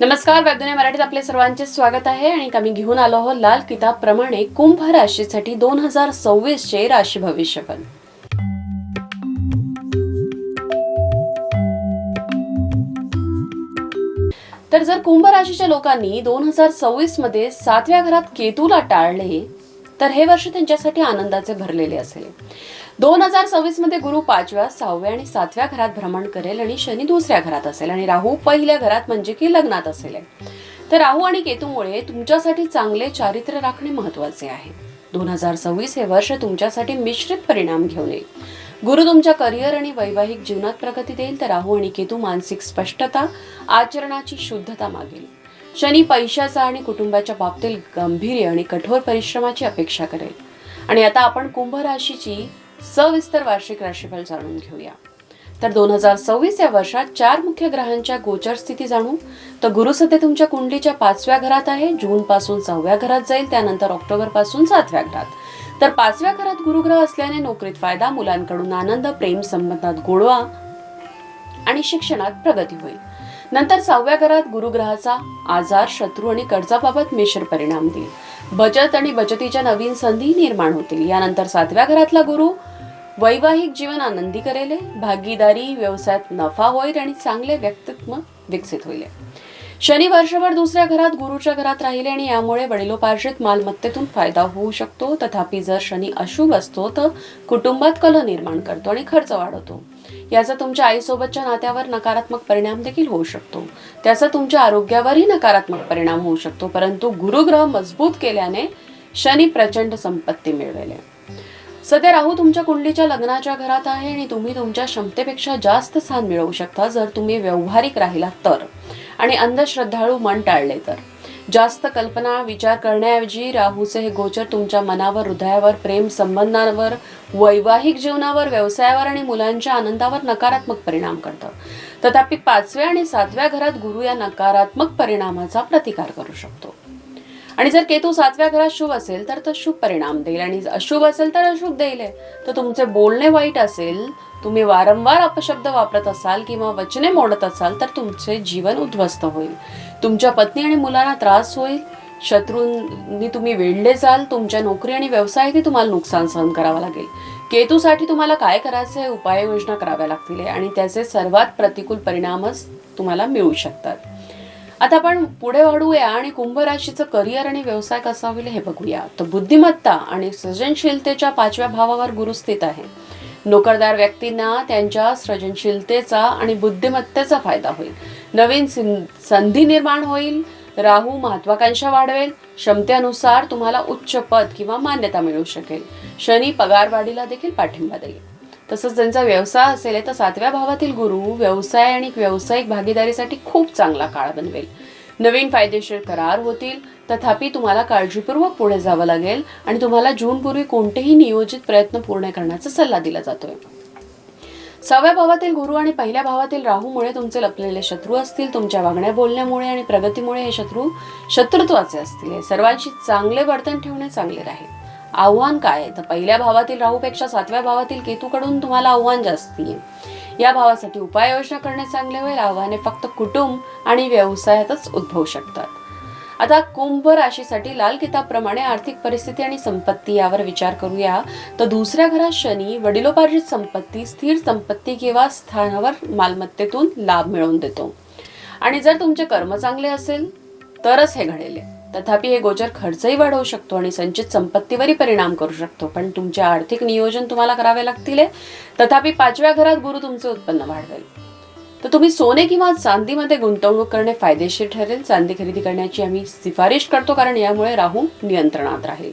नमस्कार वैद्यने मराठीत आपले सर्वांचे स्वागत आहे आणि आम्ही घेऊन आलो आहोत लाल किताब प्रमाणे कुंभ राशीसाठी दोन हजार सव्वीस चे राशी भविष्यफल तर जर कुंभ राशीच्या लोकांनी दोन हजार सव्वीसमध्ये सातव्या घरात केतूला टाळले तर हे वर्ष त्यांच्यासाठी आनंदाचे भरलेले असेल. दोन हजार सव्वीसमध्ये गुरु पाचव्या सहाव्या आणि सातव्या घरात भ्रमण करेल आणि शनी दुसऱ्या घरात असेल आणि राहू पहिल्या घरात म्हणजे की लग्नात असेल. तर राहू आणि केतूमुळे तुमच्यासाठी चांगले चारित्र्य राखणे महत्त्वाचे आहे. दोन हजार सव्वीस हे वर्ष तुमच्यासाठी मिश्रित परिणाम घेऊन येईल. गुरु तुमच्या करिअर आणि वैवाहिक जीवनात प्रगती देईल तर राहू आणि केतू मानसिक स्पष्टता आचरणाची शुद्धता मागेल. शनी पैशाचा आणि कुटुंबाच्या बाबतीत गंभीर्य आणि कठोर परिश्रमाची अपेक्षा करेल. आणि आता आपण कुंभ राशीची सविस्तर वार्षिक राशीफल जाणून घेऊया. तर दोन हजार सव्वीस या वर्षात चार मुख्य ग्रहांच्या गोचर स्थिती जाणू. तर गुरु सध्या तुमच्या कुंडलीच्या पाचव्या घरात आहे. जून पासून सहाव्या घरात जाईल. त्यानंतर ऑक्टोबरपासून सातव्या घरात. तर पाचव्या घरात गुरुग्रह असल्याने नोकरीत फायदा मुलांकडून आनंद प्रेम संबंधात गोडवा आणि शिक्षणात प्रगती होईल. नंतर सहाव्या घरात गुरुग्रहाचा आजार शत्रू आणि कर्जाबाबत मिश्र परिणाम देईल. बचत आणि बचतीच्या नवीन संधी निर्माण होतील. यानंतर सातव्या घरातला गुरु वैवाहिक जीवन आनंदी करेल. भागीदारी व्यवसायात नफा होईल आणि चांगले व्यक्तित्व विकसित होईल. शनी वर्षभर दुसऱ्या घरात गुरुच्या घरात राहिले आणि यामुळे वडिलोपार्जित मालमत्तेतून फायदा होऊ शकतो. तथापि जर शनी अशुभ असतो तर कुटुंबात कल निर्माण करतो आणि खर्च वाढवतो. याचा तुमच्या आईसोबतच्या नात्यावर नकारात्मक परिणाम देखील होऊ शकतो. त्याचा तुमच्या आरोग्यावरही नकारात्मक परिणाम होऊ शकतो. परंतु गुरुग्रह मजबूत केल्याने शनी प्रचंड संपत्ती मिळवेल. सध्या राहू तुमच्या कुंडलीच्या लग्नाच्या घरात आहे आणि तुम्ही तुमच्या क्षमतेपेक्षा जास्त स्थान मिळवू शकता. जर तुम्ही व्यावहारिक राहिलात तर. आणि अंधश्रद्धाळू मन टाळले तर. जास्त कल्पना विचार करण्याऐवजी राहूचे हे गोचर तुमच्या मनावर हृदयावर प्रेम संबंधांवर वैवाहिक जीवनावर व्यवसायावर आणि मुलांच्या आनंदावर नकारात्मक परिणाम करतं. तथापि पाचव्या आणि सातव्या घरात गुरु या नकारात्मक परिणामाचा प्रतिकार करू शकतो. आणि जर केतू सातव्या घरात शुभ असेल तर तो शुभ परिणाम देईल. आणि अशुभ असेल तर अशुभ देईल. तर तुमचे बोलणे वाईट असेल तुम्ही वारंवार अपशब्द वापरत असाल किंवा वचने मोडत असाल तर तुमचे जीवन उद्ध्वस्त होईल. तुमच्या पत्नी आणि मुलांना त्रास होईल. शत्रूंनी तुम्ही वेढले जाल तुमच्या नोकरी आणि व्यवसायातही तुम्हाला नुकसान सहन करावं लागेल. केतूसाठी तुम्हाला काय करायचं हे उपाययोजना कराव्या लागतील. आणि त्याचे सर्वात प्रतिकूल परिणामच तुम्हाला मिळू शकतात. आता आपण पुढे वाढूया आणि कुंभराशीचं करिअर आणि व्यवसाय कसा होईल हे बघूया. तर बुद्धिमत्ता आणि सृजनशीलतेच्या पाचव्या भावावर गुरु स्थित आहे. नोकरदार व्यक्तींना त्यांच्या सृजनशीलतेचा आणि बुद्धिमत्तेचा फायदा होईल. नवीन संधी निर्माण होईल. राहू महत्वाकांक्षा वाढवेल. क्षमतेनुसार तुम्हाला उच्च पद किंवा मान्यता मिळू शकेल. शनी पगारवाढीला देखील पाठिंबा देईल. तसंच ज्यांचा व्यवसाय असेल तर सातव्या भावातील गुरु व्यवसाय आणि व्यावसायिक भागीदारीसाठी खूप चांगला काळ बनवेल. नवीन फायदेशीर करार होतील. तथापि तुम्हाला काळजीपूर्वक पुढे जावं लागेल आणि तुम्हाला जूनपूर्वी कोणतेही नियोजित प्रयत्न पूर्ण करण्याचा सल्ला दिला जातोय. सहाव्या भावातील गुरु आणि पहिल्या भावातील राहूमुळे तुमचे लपलेले शत्रू असतील तुमच्या वागण्या बोलण्यामुळे आणि प्रगतीमुळे हे शत्रू शत्रुत्वाचे असतील. हे सर्वांशी चांगले वर्तन ठेवणे चांगले राहील. आव्हान काय? आहे तर पहिल्या भावातील राहूपेक्षा सातव्या भावातील केतूकडून तुम्हाला आव्हान जास्ती आहे. या भावासाठी उपाययोजना करणे चांगले होईल. आव्हाने फक्त कुटुंब आणि व्यवसायातच उद्भवू शकतात. आता कुंभ राशीसाठी लाल किताबप्रमाणे आर्थिक परिस्थिती आणि संपत्ती यावर विचार करूया. तर दुसऱ्या घरात शनी वडिलोपार्जित संपत्ती स्थिर संपत्ती किंवा स्थानावर मालमत्तेतून लाभ मिळवून देतो. आणि जर तुमचे कर्म चांगले असेल तरच हे घडेल. तथापि हे गोचर खर्चही वाढवू शकतो आणि संचित संपत्तीवरही परिणाम करू शकतो. पण तुमचे आर्थिक नियोजन तुम्हाला करावे लागतील तथापि पाचव्या घरात गुरु तुमचे उत्पन्न वाढवेल. तर तुम्ही सोने किंवा चांदीमध्ये गुंतवणूक करणे फायदेशीर ठरेल. चांदी खरेदी करण्याची आम्ही शिफारिश करतो कारण यामुळे राहू नियंत्रणात राहील.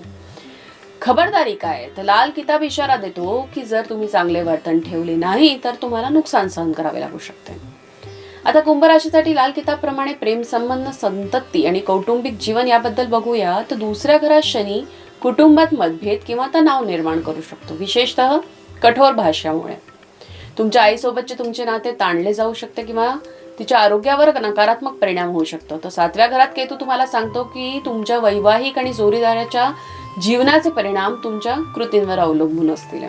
खबरदारी काय? तर लाल किताब इशारा देतो की जर तुम्ही चांगले वर्तन ठेवले नाही तर तुम्हाला नुकसान सहन करावे लागू शकते. आता कुंभ राशीसाठी लाल किताबप्रमाणे प्रेम संबंध संतती आणि कौटुंबिक जीवन याबद्दल बघूया तर दुसऱ्या घरात शनी कुटुंबात मतभेद किंवा तणाव निर्माण करू शकतो. विशेषतः कठोर भाषामुळे तुमच्या आईसोबतचे तुमचे नाते ताणले जाऊ शकते किंवा तिच्या आरोग्यावर नकारात्मक परिणाम होऊ शकतो. तर सातव्या घरात केतू तुम्हाला सांगतो की तुमच्या वैवाहिक आणि जोरीदाराच्या जीवनाचे परिणाम तुमच्या कृतींवर अवलंबून असतील.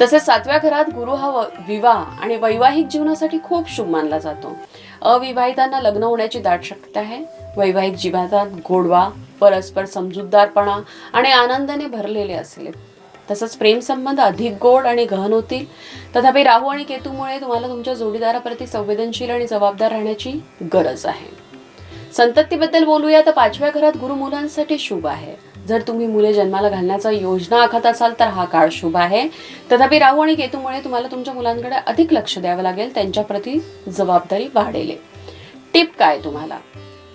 तसेच सातव्या घरात गुरु हा व- विवाह आणि वैवाहिक जीवनासाठी खूप शुभ मानला जातो. अविवाहितांना लग्न होण्याची दाट शक्यता आहे. वैवाहिक जीवनात गोडवा परस्पर समजूतदारपणा आणि आनंदाने भरलेले असले. तसंच प्रेमसंबंध अधिक गोड आणि गहन होतील. तथापि राहू आणि केतूमुळे तुम्हाला तुमच्या जोडीदाराप्रती संवेदनशील आणि जबाबदार राहण्याची गरज आहे. संततीबद्दल बोलूया तर पाचव्या घरात गुरु मुलांसाठी शुभ आहे. जर तुम्ही मुले जन्माला घालण्याचा योजना आखत असाल तर हा काळ शुभ आहे. तथापि राहू आणि केतूमुळे तुम्हाला तुमच्या मुलांकडे अधिक लक्ष द्यावं लागेल त्यांच्याप्रती जबाबदारी वाढेल. टिप काय तुम्हाला?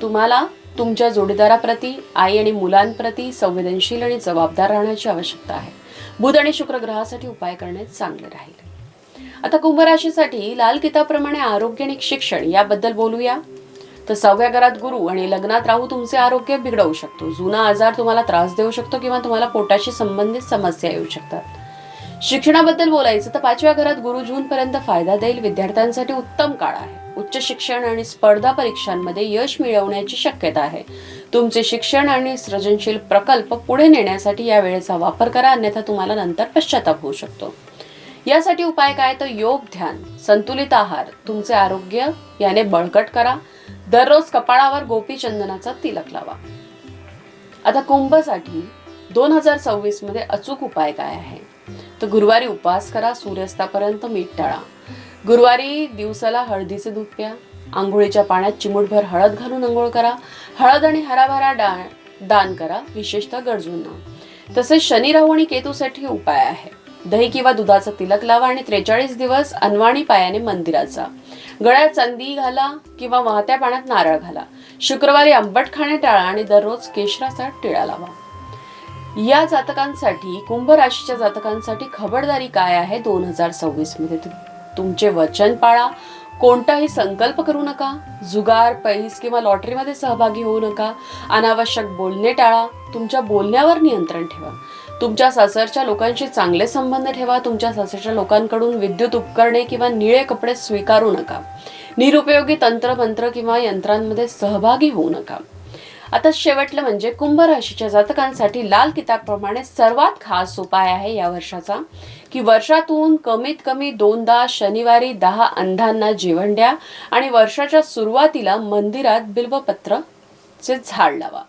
तुम्हाला तुमच्या जोडीदाराप्रती आई आणि मुलांप्रती संवेदनशील आणि जबाबदार राहण्याची आवश्यकता आहे. बुध आणि शुक्र ग्रहासाठी उपाय करणे चांगले राहील. आता कुंभ राशीसाठी लाल किताप्रमाणे आरोग्य आणि शिक्षण याबद्दल बोलूया. तर सहाव्या घरात गुरु आणि लग्नात राहू तुमचे आरोग्य बिघडवू शकतो. जुना आजार तुम्हाला त्रास देऊ शकतो किंवा तुम्हाला पोटाशी संबंधित समस्या येऊ शकतात. शिक्षणाबद्दल बोलायचं तर पाचव्या घरात गुरु जून पर्यंत फायदा देईल. विद्यार्थ्यांसाठी उत्तम काळ आहे. उच्च शिक्षण आणि स्पर्धा परीक्षांमध्ये यश मिळवण्याची शक्यता आहे. तुमचे शिक्षण आणि सृजनशील प्रकल्प पुढे नेण्यासाठी या वेळेचा वापर करा अन्यथा तुम्हाला नंतर पश्चाताप होऊ शकतो. यासाठी उपाय काय? तर योग ध्यान संतुलित आहार तुमचे आरोग्य याने बळकट करा. दररोज कपाळावर गोपीचंदनाचा तिलक लावा. आता कुंभसाठी दोन हजार सव्वीसमध्ये अचूक उपाय काय आहे? तर गुरुवारी उपवास करा सूर्यास्तापर्यंत मीठ टाळा. गुरुवारी दिवसाला हळदीचे दूध प्या. आंघोळीच्या पाण्यात चिमूटभर हळद घालून आंघोळ करा. हळद आणि हराभरा डा दान करा विशेषतः गरजूंना. तसेच शनी राहू आणि केतूसाठी उपाय आहे. दही किंवा दुधाचा तिलक लावा आणि त्रेचाळीस दिवस अनवाणी पायाने मंदिराचा गळ्यात चांदी घाला किंवा वाहत्या पाण्यात नारळ घाला. शुक्रवारी आंबट खाणे टाळा आणि दररोज केशराचा टिळा लावा. या जातकांसाठी कुंभ राशीच्या जातकांसाठी खबरदारी काय आहे दोन हजार सव्वीसमध्ये? तुमचे वचन पाळा. कोणताही संकल्प करू नका. जुगार पैस किंवा लॉटरीमध्ये सहभागी होऊ नका. अनावश्यक बोलणे टाळा. तुमच्या बोलण्यावर नियंत्रण ठेवा. तुमच्या सासरच्या लोकांशी चांगले संबंध ठेवा. तुमच्या सासरच्या लोकांकडून विद्युत उपकरणे किंवा निळे कपडे स्वीकारू नका. निरुपयोगी तंत्र मंत्र किंवा यंत्रांमध्ये सहभागी होऊ नका. आता शेवटलं म्हणजे कुंभ राशीच्या जातकांसाठी लाल किताबप्रमाणे सर्वात खास उपाय आहे या वर्षाचा. की वर्षातून कमीत कमी दोनदा शनिवारी दहा अंधांना जेवण द्या आणि वर्षाच्या सुरुवातीला मंदिरात बिल्वपत्रचे झाड लावा.